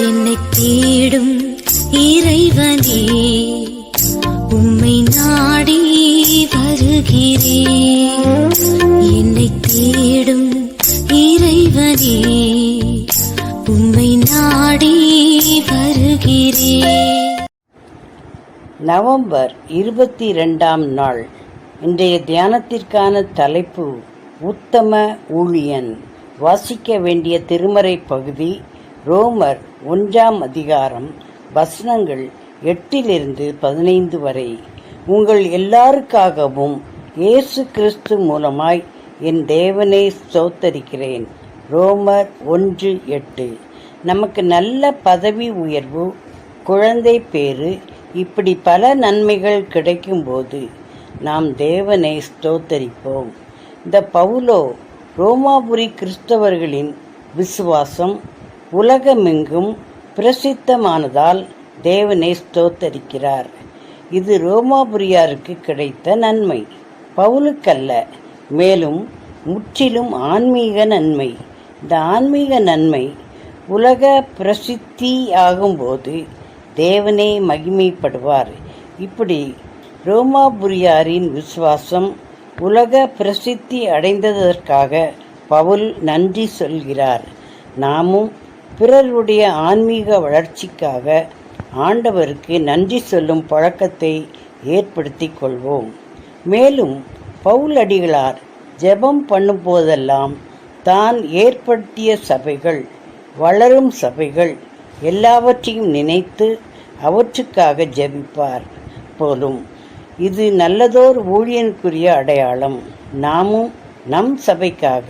என்னை தேடும் இறைவனே உம்மை நாடி வருகிறேன் என்னை தேடும் இறைவனே உம்மை நாடி வருகிறேன் நவம்பர் இருபத்தி ரெண்டாம் நாள். இன்றைய தியானத்திற்கான தலைப்பு உத்தம ஊழியன். வாசிக்க வேண்டிய திருமறை பகுதி ரோமர் ஒன்றாம் அதிகாரம் வசனங்கள் எட்டிலிருந்து பதினைந்து வரை. உங்கள் எல்லாருக்காகவும் இயேசு கிறிஸ்து மூலமாய் என் தேவனை ஸ்தோத்தரிக்கிறேன். ரோமர் ஒன்று எட்டு. நமக்கு நல்ல பதவி உயர்வு குழந்தை பேறு இப்படி பல நன்மைகள் கிடைக்கும்போது நாம் தேவனை ஸ்தோத்தரிப்போம். இந்த பவுலோ ரோமாபுரி கிறிஸ்தவர்களின் விசுவாசம் உலகமெங்கும் பிரசித்தமானதால் தேவனை ஸ்தோத்தரிக்கிறார். இது ரோமாபுரியாருக்கு கிடைத்த நன்மை. பவுலுக்கல்ல மேலும் முற்றிலும் ஆன்மீக நன்மை. இந்த ஆன்மீக நன்மை உலக பிரசித்தி ஆகும்போது தேவனே மகிமைப்படுவார். இப்படி ரோமாபுரியாரின் விசுவாசம் உலக பிரசித்தி அடைந்ததற்காக பவுல் நன்றி சொல்கிறார். நாமும் பிறருடைய ஆன்மீக வளர்ச்சிக்காக ஆண்டவருக்கு நன்றி சொல்லும் பழக்கத்தை ஏற்படுத்தி கொள்வோம். மேலும் பவுலடிகளார் ஜெபம் பண்ணும் போதெல்லாம் தான் ஏற்படுத்திய சபைகள் வளரும் சபைகள் எல்லாவற்றையும் நினைத்து அவற்றுக்காக ஜெபிப்பார். போலும் இது நல்லதோர் ஊழியனுக்குரிய அடையாளம். நாமும் நம் சபைக்காக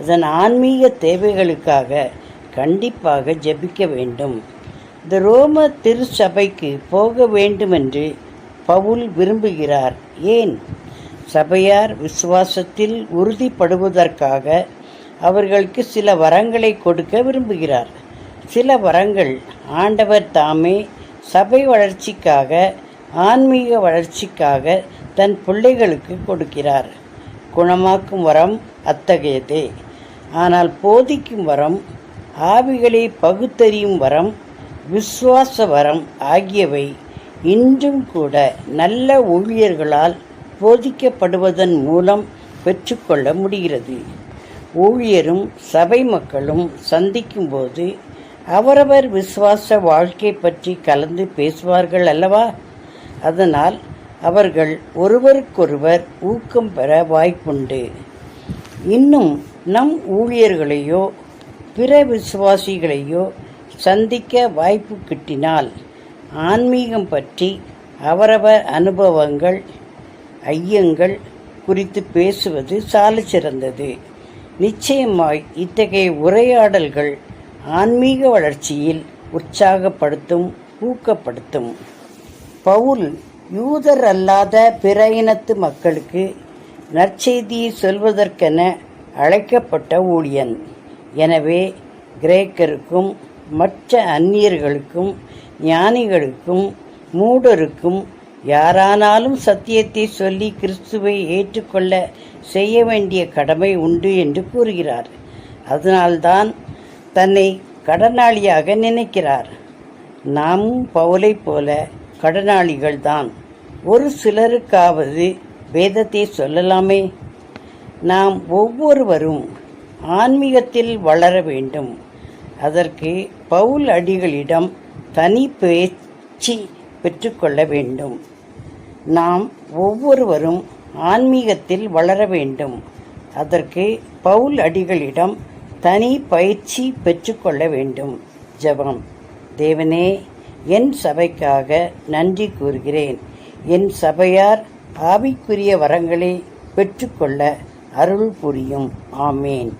அதன் ஆன்மீக தேவைகளுக்காக கண்டிப்பாக ஜெபிக்க வேண்டும். இந்த ரோம திருச்சபைக்கு போக வேண்டுமென்று பவுல் விரும்புகிறார். ஏன்? சபையார் விசுவாசத்தில் உறுதிப்படுவதற்காக அவர்களுக்கு சில வரங்களை கொடுக்க விரும்புகிறார். சில வரங்கள் ஆண்டவர் தாமே சபை வளர்ச்சிக்காக ஆன்மீக வளர்ச்சிக்காக தன் பிள்ளைகளுக்கு கொடுக்கிறார். குணமாக்கும் வரம் அத்தகையதே. ஆனால் போதிக்கும் வரம் ஆவிகளை பகுத்தறியும் வரம் விசுவாச வரம் ஆகியவை இன்றும் கூட நல்ல ஊழியர்களால் போதிக்கப்படுவதன் மூலம் பெற்றுக்கொள்ள முடிகிறது. ஊழியரும் சபை மக்களும் சந்திக்கும்போது அவரவர் விசுவாச வாழ்க்கை பற்றி கலந்து பேசுவார்கள் அல்லவா? அதனால் அவர்கள் ஒருவருக்கொருவர் ஊக்கம் பெற வாய்ப்புண்டு. இன்னும் நம் ஊழியர்களையோ பிற விசுவாசிகளையோ சந்திக்க வாய்ப்பு கிட்டினால் ஆன்மீகம் பற்றி அவரவர் அனுபவங்கள் ஐயங்கள் குறித்து பேசுவது சால சிறந்தது. நிச்சயமாய் இத்தகைய உரையாடல்கள் ஆன்மீக வளர்ச்சியில் உற்சாகப்படுத்தும் ஊக்கப்படுத்தும். பவுல் யூதர் அல்லாத பிற இனத்து மக்களுக்கு நற்செய்தியை சொல்வதற்கென அழைக்கப்பட்ட ஊழியன். எனவே கிரேக்கருக்கும் மற்ற அந்நியர்களுக்கும் ஞானிகளுக்கும் மூடருக்கும் யாரானாலும் சத்தியத்தை சொல்லி கிறிஸ்துவை ஏற்றுக்கொள்ள செய்ய வேண்டிய கடமை உண்டு என்று கூறுகிறார். அதனால்தான் தன்னை கடனாளியாக நினைக்கிறார். நாமும் பவுலை போல கடனாளிகள்தான். ஒரு சிலருக்காவது வேதத்தை சொல்லலாமே. நாம் ஒவ்வொருவரும் ஆன்மீகத்தில் வளர வேண்டும். அதற்கு பவுல் அடிகளிடம் தனி பேச்சு பெற்றுக்கொள்ள வேண்டும். நாம் ஒவ்வொருவரும் ஆன்மீகத்தில் வளர வேண்டும். அதற்கு பவுல் அடிகளிடம் தனி பயிற்சி பெற்றுக்கொள்ள வேண்டும். ஜெபம். தேவனே என் சபைக்காக நன்றி கூறுகிறேன். என் சபையார் ஆவிக்குரிய வரங்களை பெற்றுக்கொள்ள அருள் புரியும். ஆமேன்.